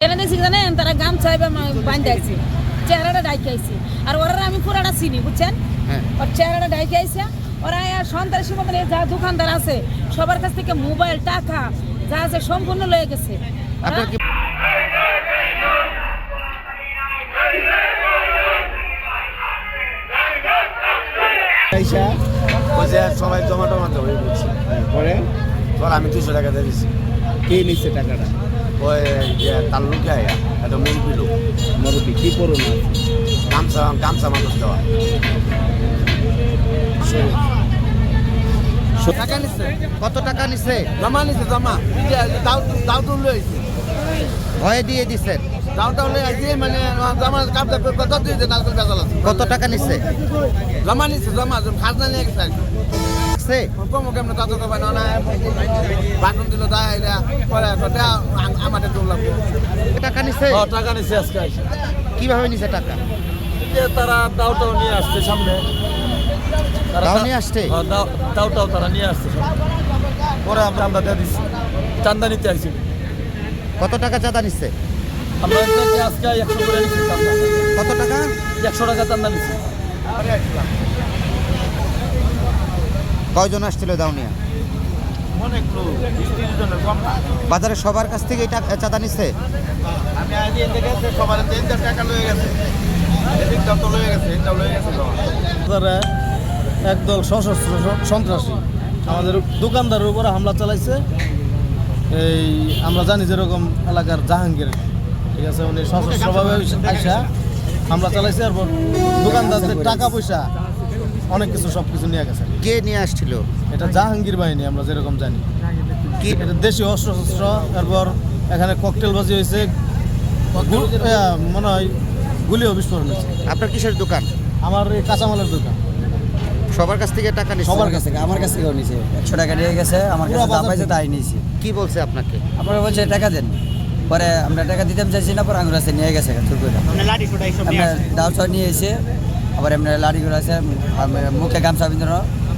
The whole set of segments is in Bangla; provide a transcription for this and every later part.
এনে দেখছি জানেন তারা গাম চাইবে বান্ধাইছে চেহারাটা ডাইকে আইছে। আর ওরা আমি পুরাটা চিনি বুঝছেন? হ্যাঁ। ওর চেহারাটা ডাইকে আইছে। ওরা সন্ত্রাসী মতন যা দোকানদার আছে সবার কাছ থেকে মোবাইল টাকা যা আছে সম্পূর্ণ লয়ে গেছে। ওরা- আপনার কি পয়সা ওই যে সবাই জমা টমা দেবে পরে? আমি দুশো টাকা দিয়ে দিচ্ছি কে নিচ্ছে টাকাটা? ওই যে তার লোকে আয়া একটা মুরগি লোক মরুতি কি করুন গামছা গামছা মানুষ দেওয়া। টাকা নিচ্ছে কত টাকা নিছে? জমা নিচ্ছে জমা। দাও দাও তো লই আইছে। ভয়ে দিয়ে দিছেন দাও মানে কত টাকা নিছে? জমা নিচ্ছে জমা খাজনা নিয়ে গেছে সে কম কেমন তাতো কবে না না বাটন দিল দা এটা পরে কথা আমাদের দৌড় লাগবে। টাকা নিছে? টাকা নিচ্ছে আজকে কীভাবে নিছে টাকা? তারা দাওটাও নিয়ে আসছে সামনে। দাও নিয়ে আসছে? দাও- দাওটাও তারা নিয়ে আসছে। পরে আমরা আমরা দিয়ে দিচ্ছি চান্দা নিতে আসছি কত টাকা চাঁদা নিচ্ছে আমরা আজকে একশো করে নিচ্ছি কত টাকা? একশো টাকা চান্দা নিচ্ছি কয়জন আসছিল দাউনিয়া অনেক লোক বৃষ্টির জন্য কম না। বাজারে সবার কাছ থেকে এটা চাঁদা নিচ্ছে আমি আজ এদিকে গেছে সবার টাকা লয়ে গেছে। এদিকটা তো লয়ে গেছে এটাও লয়ে গেছে তো। তারা একদল সশস্ত্র সন্ত্রাসী। আমাদের দোকানদারের উপরে হামলা চালাইছে। এই আমরা জানি যেরকম এলাকার জাহাঙ্গীর। ঠিক আছে উনি সশস্ত্রভাবে আইসা হামলা চালাইছে এরপর দোকানদারদের টাকা পয়সা অনেক কিছু সব কিছু নিয়ে গেছে। কে নিয়ে আসছিল? এটা জাহাঙ্গীর বাহিনী আমরা যেরকম জানি। কি? এটা দেশীয় অস্ত্র শস্ত্র এরপর এখানে ককটেল বাজি হয়েছে মনে হয় গুলিও বিস্ফোরণ হয়েছে। আপনার কিসের দোকান? আমার এই কাঁচামালের দোকান। সবার কাছ থেকে টাকা নিচ্ছে সবার কাছ থেকে আমার কাছ থেকেও নিয়েছে একশো টাকা নিয়ে গেছে আমার কাছে যা পাইছে। তাই নিয়েছি কি বলছে আপনাকে? আপনারা বলছে টাকা দেন। পরে আমরা টাকা দিতে চাইছি না পরে আঙুর আছে নিয়ে গেছে চুর করে। আমরা দাও ছয় নিয়ে এসে আবার এমনি লাড়ি করে আছে মুখে গামছা বিন্দন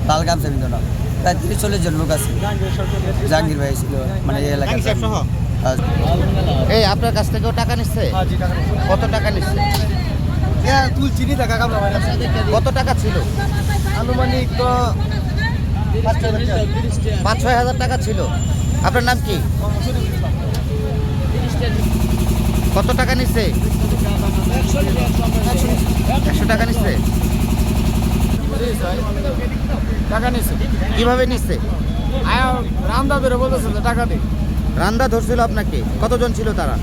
লাল গামছা বিন্দন প্রায় তিরিশ চল্লিশ জন লোক আছে। জাহাঙ্গীর ভাই ছিল মানে এই এলাকার হ্যাঁ। এই আপনার কাছ থেকেও টাকা নিচ্ছে? কত টাকা নিচ্ছে? তুই চিনি টাকা কত টাকা ছিল? আনুমানিক তো পাঁচ ছয় হাজার টাকা ছিল। আপনার নাম কি? কত টাকা নিচ্ছে? একশো টাকা নিচ্ছে? টাকা নিছে কীভাবে নিচ্ছে? রামদা বেরো বলতেছে যে টাকা দিই রান্দা ধরছিল আপনাকে? কতজন ছিল তারা?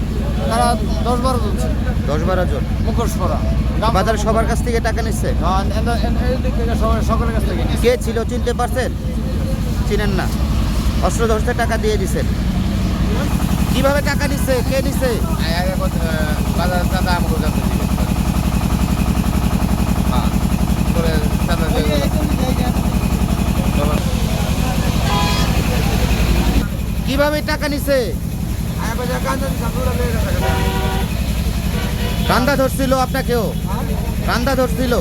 তারা দশ বারো জন ছিল। দশ বারো জন? মুখোশ পরা। বাজারে সবার কাছ থেকে টাকা নিচ্ছে? হ্যাঁ, সকলের কাছ থেকে কে ছিল চিনতে পারছেন? চিনেন না। অস্ত্র ধরতে টাকা দিয়ে দিছেন। কীভাবে টাকা নিচ্ছে? কে নিচ্ছে বাজার চাঁদা আমাকে কাছে দিবে হ্যাঁ করে চাঁদা দিয়ে গেল। কীভাবে টাকা বাজা কান্দা ধরছিল আপনাকেও? রান্দা ধরছিল।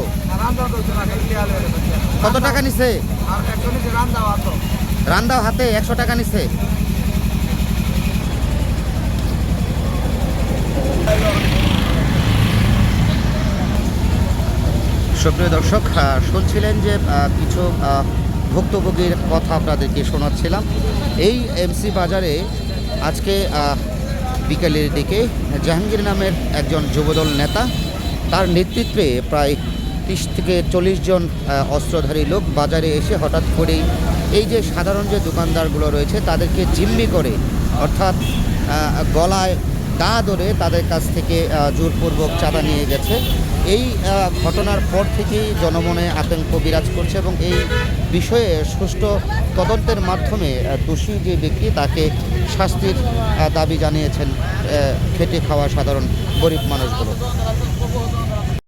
কত টাকা আর রান্দাও হাতে একশো টাকা নিছে। সুপ্রিয় দর্শক শুনছিলেন যে কিছু ভুক্তভোগীর কথা আপনাদেরকে শোনাচ্ছিলাম। এই এমসি বাজারে আজকে বিকেলের দিকে জাহাঙ্গীর নামের একজন যুবদল নেতা, তার নেতৃত্বে প্রায় তিরিশ থেকে চল্লিশ জন অস্ত্রধারী লোক বাজারে এসে হঠাৎ করেই এই যে সাধারণ যে দোকানদারগুলো রয়েছে, তাদেরকে জিম্মি করে, অর্থাৎ গলায় দা ধরে তাদের কাছ থেকে জোরপূর্বক চাঁদা নিয়ে গেছে। এই ঘটনার পর থেকেই জনমনে আতঙ্ক বিরাজ করছে এবং এই বিষয়ে সুষ্ঠু তদন্তের মাধ্যমে দোষী যে ব্যক্তি তাকে শাস্তির দাবি জানিয়েছেন খেটে খাওয়া সাধারণ গরিব মানুষগুলো।